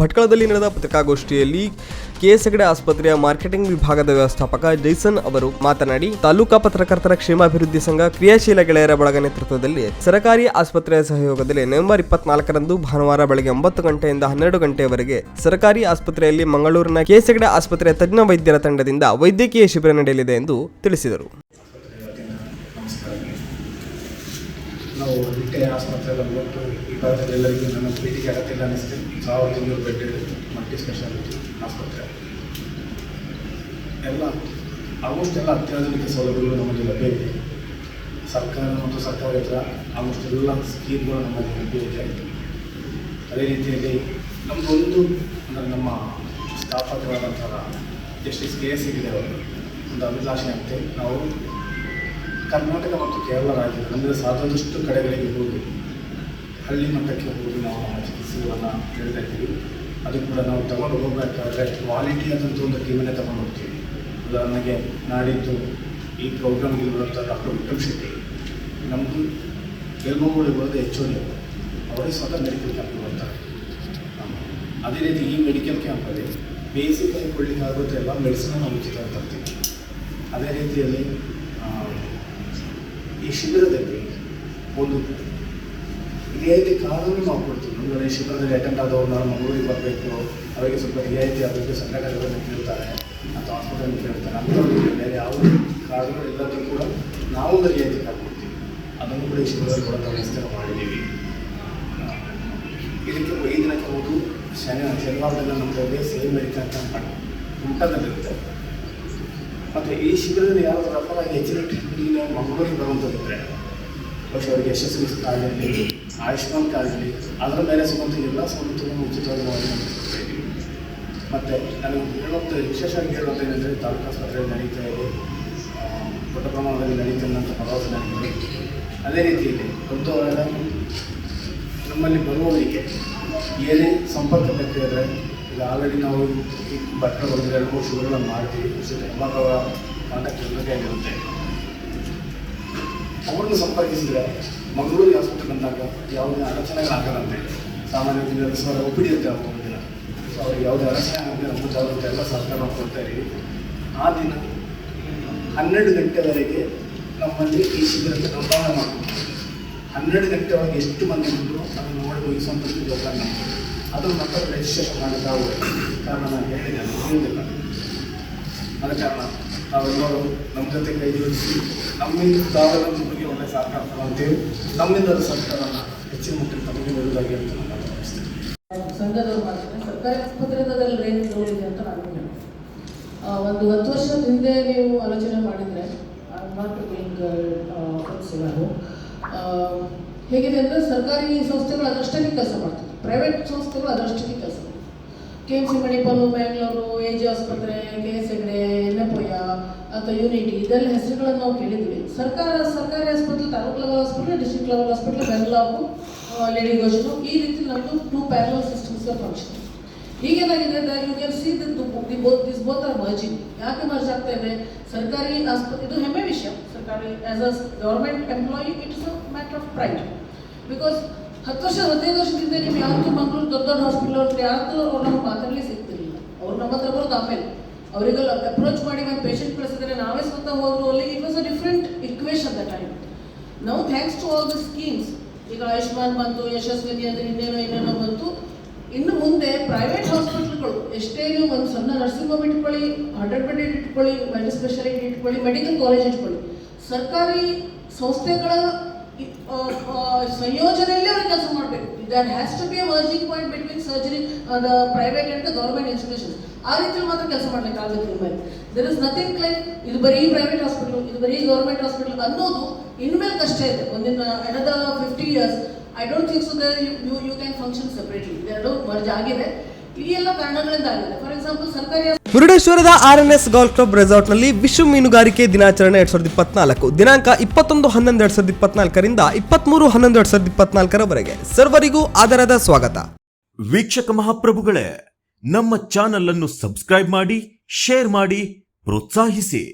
ಭಟ್ಕಳದಲ್ಲಿ ನಡೆದ ಪತ್ರಿಕಾಗೋಷ್ಠಿಯಲ್ಲಿ ಕೆಎಸ್ ಹೆಗಡೆ ಆಸ್ಪತ್ರೆಯ ಮಾರ್ಕೆಟಿಂಗ್ ವಿಭಾಗದ ವ್ಯವಸ್ಥಾಪಕ ಜೈಸನ್ ಅವರು ಮಾತನಾಡಿ, ತಾಲೂಕಾ ಪತ್ರಕರ್ತರ ಕ್ಷೇಮಾಭಿವೃದ್ಧಿ ಸಂಘ ಕ್ರಿಯಾಶೀಲ ಗೆಳೆಯರ ಬಳಗ ನೇತೃತ್ವದಲ್ಲಿ ಸರ್ಕಾರಿ ಆಸ್ಪತ್ರೆಯ ಸಹಯೋಗದಲ್ಲಿ ನವೆಂಬರ್ ಇಪ್ಪತ್ನಾಲ್ಕರಂದು ಭಾನುವಾರ ಬೆಳಗ್ಗೆ ಒಂಬತ್ತು ಗಂಟೆಯಿಂದ ಹನ್ನೆರಡು ಗಂಟೆಯವರೆಗೆ ಸರ್ಕಾರಿ ಆಸ್ಪತ್ರೆಯಲ್ಲಿ ಮಂಗಳೂರಿನ ಕೆಎಸ್ ಹೆಗಡೆ ಆಸ್ಪತ್ರೆಯ ತಜ್ಞ ವೈದ್ಯರ ತಂಡದಿಂದ ವೈದ್ಯಕೀಯ ಶಿಬಿರ ನಡೆಯಲಿದೆ ಎಂದು ತಿಳಿಸಿದರು. ನಾವು ನಿಟ್ಟೆ ಆಸ್ಪತ್ರೆಯಲ್ಲಿ ಹೋಗ್ತು ಈ ಭಾಗದಲ್ಲಿ ಎಲ್ಲರಿಗೂ ನನ್ನ ಭೇಟಿಗೆ ಅಗತ್ಯ ಅನ್ನಿಸ್ತು. ಸಾವಿರದ ಇನ್ನೂರು ಬೆಡ್ ಮಲ್ಟಿ ಸ್ಪೆಷಾಲಿಟಿ ಆಸ್ಪತ್ರೆ. ಎಲ್ಲ, ಆಲ್ಮೋಸ್ಟ್ ಎಲ್ಲ ಅತ್ಯಾಧುನಿಕ ಸೌಲಭ್ಯಗಳು ನಮಗೆ ಲಭ್ಯ ಇದೆ. ಸರ್ಕಾರ ಮತ್ತು ಸರ್ಕಾರೇತರ ಆಲ್ಮೋಸ್ಟ್ ಎಲ್ಲ ಸ್ಕೀಮ್ಗಳು ನಮಗೆ ಲಭ್ಯ ಇದೆ. ಅದೇ ರೀತಿಯಲ್ಲಿ ನಮ್ಮದೊಂದು ಅಂದರೆ ನಮ್ಮ ಸ್ಥಾಪಕರಾದಂತಹ ಜಸ್ಟಿಸ್ ಕೆ ಎಸ್ ಇದೆ ಅವರು ಒಂದು ಅಭಿಲಾಷೆ ಅಂತೆ. ನಾವು ಕರ್ನಾಟಕ ಮತ್ತು ಕೇರಳ ರಾಜ್ಯದ ಅಂದರೆ ಸಾಕಷ್ಟು ಕಡೆಗಳಿಗೆ ಹೋಗಿ ಹಳ್ಳಿ ಮಟ್ಟಕ್ಕೆ ಹೋಗಿ ನಾವು ಚಿಕಿತ್ಸೆಗಳನ್ನು ಹೇಳ್ತಾ ಇದ್ದೀವಿ. ಅದು ಕೂಡ ನಾವು ತಗೊಂಡು ಹೋಗಬೇಕಾದ್ರೆ ಕ್ವಾಲಿಟಿ ಆದಂಥ ಒಂದು ಟೀಮನ್ನೇ ತಗೊಂಡು ಹೋಗ್ತೀವಿ. ಉದಾಹರಣೆಗೆ ನಾಡಿದ್ದು ಈ ಪ್ರೋಗ್ರಾಮ್ಗೆ ಬರುವಂಥ ಡಾಕ್ಟರ್ ವಿಕ್ರಮ್ ಶೆಟ್ಟಿ ನಮ್ಮದು ಎಲ್ಮೂಡಿ ಬರೋದು ಎಚ್ ಡಿ ಅವರೇ ಸ್ವತಃ ಮೆಡಿಕಲ್ ಕ್ಯಾಂಪ್ ಬರ್ತಾರೆ. ಅದೇ ರೀತಿ ಈ ಮೆಡಿಕಲ್ ಕ್ಯಾಂಪಲ್ಲಿ ಬೇಸಿಕಾಗಿ ಕೊಡಲಿಕ್ಕೆ ಆಗುತ್ತೆ ಎಲ್ಲ ಮೆಡಿಸಿನ್ ನಾವು ಉಚಿತ ತರ್ತೀವಿ. ಅದೇ ರೀತಿಯಲ್ಲಿ ಈ ಶಿಬಿರದಲ್ಲಿ ಒಂದು ರಿಯಾಯಿತಿ ಕಾನೂನು ನಾವು ಕೊಡ್ತೀವಿ. ಅಂದರೆ ಈ ಶಿಬಿರದಲ್ಲಿ ಅಟೆಂಡ್ ಆದವರು ನಾವು ಮಂಗಳೂರಿಗೆ ಬರಬೇಕು. ಅವರಿಗೆ ಸ್ವಲ್ಪ ರಿಯಾಯಿತಿ ಆಗಬೇಕು ಸಂಘಟನೆಗಳನ್ನು ಕೇಳ್ತಾರೆ ಅಥವಾ ಹಾಸ್ಪಿಟಲ್ ಕೇಳ್ತಾರೆ. ಅಂಥವ್ರಿಗೆ ಬೇರೆ ಯಾವುದೇ ಕಾರ್ಡ್ಗಳು ಎಲ್ಲದಕ್ಕೂ ಕೂಡ ನಾವು ಒಂದು ರಿಯಾಯಿತಿ ಕಾರ್ಡ್ ಕೊಡ್ತೀವಿ. ಅದನ್ನು ಕೂಡ ಈ ಶಿಬಿರದಲ್ಲಿ ಕೂಡ ವ್ಯವಸ್ಥೆ ಮಾಡಿದ್ದೀವಿ. ಇದಕ್ಕೆ ಐದು ದಿನಕ್ಕೆ ಹೋದು ಶನಿ ನಮ್ಮ ಸೇಮ್ ಮೆಡಿಕಲ್ ಕ್ಯಾಂಪ್ ಊಟದಲ್ಲಿರುತ್ತೆ. ಮತ್ತು ಈ ಶಿಬಿರದಲ್ಲಿ ಯಾರು ಪ್ರಕಾರ ಹೆಚ್ಚಿನ ಟ್ರೀಟ್ಮೆಂಟ್ಗೆ ನಾವು ಮಂಗಳೂರಿಗೆ ಬರುವಂಥದ್ದಿದ್ದರೆ ಬಹುಶಃ ಅವರಿಗೆ ಯಶಸ್ವಿ ಆಗಲಿ, ಆಯುಷ್ಮಾನ್ ಆಗಲಿ, ಅದರ ಮೇಲೆ ಸಿಗುವಂಥ ಎಲ್ಲ ಸೌಲಭ್ಯಗಳನ್ನು ಉಚಿತವಾಗಿ ಮತ್ತು ನಾನು ಹೇಳುವಂಥ ವಿಶೇಷವಾಗಿ ಹೇಳುವಂಥ ಏನಂದರೆ, ತಾಲೂಕು ಆಸ್ಪತ್ರೆಯಲ್ಲಿ ನಡೀತಾ ಇದೆ. ದೊಡ್ಡ ಪ್ರಮಾಣದಲ್ಲಿ ನಡೀತಿರುವಂಥ ಭರವಸೆ ನನಗೆ ಅದೇ ರೀತಿಯಲ್ಲಿ ಕೊಂತವರೆಲ್ಲ ನಮ್ಮಲ್ಲಿ ಬರುವವರಿಗೆ ಏನೇ ಸಂಪರ್ಕ ಬೇಕಾದರೆ ಈಗ ಆಲ್ರೆಡಿ ನಾವು ಈ ಬಂದರೆ ಎರಡು ಮೂರು ಶುರುಗಳನ್ನು ಮಾಡ್ತೀವಿ ಎಲ್ಲರ ಕಾಂಟ್ಯಾಕ್ಟ್ ಆಗಿರುತ್ತೆ. ಅವ್ರನ್ನ ಸಂಪರ್ಕಿಸಿದರೆ ಮಂಗಳೂರಿಗೆ ಹಾಸ್ಪಿಟಲ್ ಬಂದಾಗ ಯಾವುದೇ ಅಡಚಣೆಗಳಾಗದಂತೆ ಸಾಮಾನ್ಯ ಜನರ ಸಹ ಒ ಅಂತ ಡಿ ಇರುತ್ತೆ ದಿನ ಸೊ ಅವ್ರಿಗೆ ಯಾವುದೇ ಅಡಚಣೆ ಆಗದೆ ನಮ್ಮ ಜಾಗೃತಿ ಎಲ್ಲ ಸರ್ಕಾರ ಕೊಡ್ತಾ ಇದ್ದೀವಿ. ಆ ದಿನ ಹನ್ನೆರಡು ಗಂಟೆವರೆಗೆ ನಮ್ಮಲ್ಲಿ ಈ ಶಿಬಿರಕ್ಕೆ ನೋಂದಣಿ ಮಾಡ್ಕೊಳ್ತೀವಿ ಹನ್ನೆರಡು ಗಂಟೆ ಒಳಗೆ ಎಷ್ಟು ಮಂದಿ ಬಂದರು ಅದನ್ನು ನೋಡಿ ಮುಗಿಸುವಂಥದ್ದು ಗೊತ್ತಾಗ್ತದೆ ಅದನ್ನು ಮತ್ತೆ ರಿಜಿಸ್ಟ್ರೇಷನ್ ಮಾಡಿ ತಾವು ಕಾರಣ ನಾನು ಹೇಳಿದೆ ಅದು ಅದ ಕಾರಣ ನಾವೆಲ್ಲರೂ ನಮ್ಮ ಜೊತೆ ಕೈ ಜೋಡಿಸಿ, ನಮ್ಮಿಂದ ತಾವೆಲ್ಲ ಬಗ್ಗೆ ಒಳ್ಳೆ ಸಹಕಾರ ತಗೊಳ್ತೀವಿ ನಮ್ಮಿಂದ ಅದು ಸರ್ಕಾರನ ಹೆಚ್ಚಿನ ಮಟ್ಟಿಗೆ ತಮಗೆ ಬರುವುದಾಗಿ ಅಂತ ನಾನು ಸರ್ಕಾರಿ ಆಸ್ಪತ್ರೆದಲ್ಲಿ ಅಂತ ನಾನು. ಒಂದು ಹತ್ತು ವರ್ಷದ ಹಿಂದೆ ನೀವು ಆಲೋಚನೆ ಮಾಡಿದರೆ ಹೇಗಿದೆ ಅಂದರೆ ಸರ್ಕಾರಿ ಸಂಸ್ಥೆಗಳು ಅದಷ್ಟೇ ಕೆಲಸ ಮಾಡ್ತಾರೆ ಪ್ರೈವೇಟ್ ಸಂಸ್ಥೆಗಳು ಅದರಷ್ಟೇ ಕೆಲಸ. K M C Manipal Bangalore A J ಆಸ್ಪತ್ರೆ ಕೆ ಎಸ್ ಹೆಗ್ಡೆ ಎನ್ಎಪೊಯ ಅಥವಾ ಯೂನಿಟಿ ಇದೆಲ್ಲ ಹೆಸರುಗಳನ್ನು ನಾವು ಕೇಳಿದ್ವಿ. ಸರ್ಕಾರ, ಸರ್ಕಾರಿ ಆಸ್ಪತ್ರೆ, ತಾಲೂಕು ಲೆವೆಲ್ ಆಸ್ಪತ್ರೆ ಡಿಸ್ಟ್ರಿಕ್ಟ್ ಲೆವೆಲ್ ಹಾಸ್ಪಿಟ್ಲ್ ಬೆಂಗ್ಲಾಪು ಲೇಡಿ ಗೋಜನು ಈ ರೀತಿ ನಮ್ಮದು two parallel systems function ಈಗೇನಾಗಿದೆ you can see the both this both are merging ಯಾಕೆ ಮರ್ಜ್ ಆಗ್ತಾ ಇದೆ? ಸರ್ಕಾರಿ ಆಸ್ಪತ್ರೆ, ಇದು ಹೆಮ್ಮೆ ವಿಷಯ. ಸರ್ಕಾರಿ as a government employee it's a matter of pride because ಹತ್ತು ವರ್ಷ, ಹದಿನೈದು ವರ್ಷದಿಂದ ನೀವು ಯಾವತ್ತೂ ಮಂಗಳೂರು ದೊಡ್ಡ ದೊಡ್ಡ ಹಾಸ್ಪಿಟಲ್ ಅವ್ರದ್ದು ಯಾವತ್ತೂ ಅವ್ರು ನಮ್ಗೆ ಮಾತಾಡಲಿ ಸಿಗ್ತಿರ್ಲಿಲ್ಲ. ಅವ್ರು ನಮ್ಮ ಹತ್ರ ಬರೋದು ಆಮೇಲೆ. ಅವರಿಗೆಲ್ಲ ಅಪ್ರೋಚ್ ಮಾಡಿ ಒಂದು ಪೇಷಂಟ್ ಕಳಿಸಿದ್ರೆ ನಾವೇ ಸ್ವತಃ ಹೋದ್ರು ಅಲ್ಲಿ it was a different equation the time ನಾವು thanks to all the schemes ಈಗ ಆಯುಷ್ಮಾನ್ ಬಂತು, ಯಶಸ್ವಿನಿ ಅಂದರೆ ಇನ್ನೇನೋ ಇನ್ನೇನೋ ಬಂತು. ಇನ್ನು ಮುಂದೆ ಪ್ರೈವೇಟ್ ಹಾಸ್ಪಿಟಲ್ಗಳು ಎಷ್ಟೇ ನೀವು ಒಂದು ಸಣ್ಣ ನರ್ಸಿಂಗ್ ಹೋಮ್ ಇಟ್ಕೊಳ್ಳಿ ಹಂಡ್ರೆಡ್ ಬೆಡ್ ಇಟ್ಕೊಳ್ಳಿ ಮಲ್ಟಿ ಸ್ಪೆಷಾಲಿಟಿ ಇಟ್ಕೊಳ್ಳಿ ಮೆಡಿಕಲ್ ಕಾಲೇಜ್ ಇಟ್ಕೊಳ್ಳಿ, ಸರ್ಕಾರಿ ಸಂಸ್ಥೆಗಳ ಸಂಯೋಜನೆಯಲ್ಲೇ ಅವ್ರಿಗೆ ಕೆಲಸ ಮಾಡಬೇಕು. There has to be a verging point between surgery the private and the government institution ಆ ರೀತಿಯಲ್ಲಿ ಮಾತ್ರ ಕೆಲಸ ಮಾಡ್ಲಿಕ್ಕೆ ಆಗುತ್ತೆ ಇನ್ಮೇಲೆ ದರ್ ಇಸ್ ನಥಿಂಗ್ ಲೈಕ್ ಇದು ಬರೀ ಪ್ರೈವೇಟ್ ಹಾಸ್ಪಿಟಲ್ ಇದು ಬರೀ ಗೌರ್ಮೆಂಟ್ ಹಾಸ್ಪಿಟಲ್ ಅನ್ನೋದು ಇನ್ಮೇಲೆ ಕಷ್ಟ ಇದೆ. ಒಂದಿನ ಎನದ fifty years I don't think so there you you can function separately ಇದೆರಡು ಮರ್ಜ್ ಆಗಿದೆ ಮುರುಡೇಶ್ವರದ R N S golf club ರೆಸಾರ್ಟ್ನಲ್ಲಿ ವಿಶ್ವ ಮೀನುಗಾರಿಕೆ ದಿನಾಚರಣೆ ಎರಡ್ ಸಾವಿರದ ಇಪ್ಪತ್ನಾಲ್ಕು. ದಿನಾಂಕ ಇಪ್ಪತ್ತೊಂದು ಹನ್ನೊಂದು ಎರಡ್ ಸಾವಿರದ ಇಪ್ಪತ್ನಾಲ್ಕರಿಂದ ಇಪ್ಪತ್ಮೂರು ಹನ್ನೊಂದು ಎರಡ್ ಸಾವಿರದ ಇಪ್ಪತ್ನಾಲ್ಕರವರೆಗೆ. ಸರ್ವರಿಗೂ ಆಧಾರದ ಸ್ವಾಗತ. ವೀಕ್ಷಕ ಮಹಾಪ್ರಭುಗಳೇ ನಮ್ಮ ಚಾನಲ್ ಅನ್ನು ಸಬ್ಸ್ಕ್ರೈಬ್ ಮಾಡಿ ಶೇರ್ ಮಾಡಿ ಪ್ರೋತ್ಸಾಹಿಸಿ.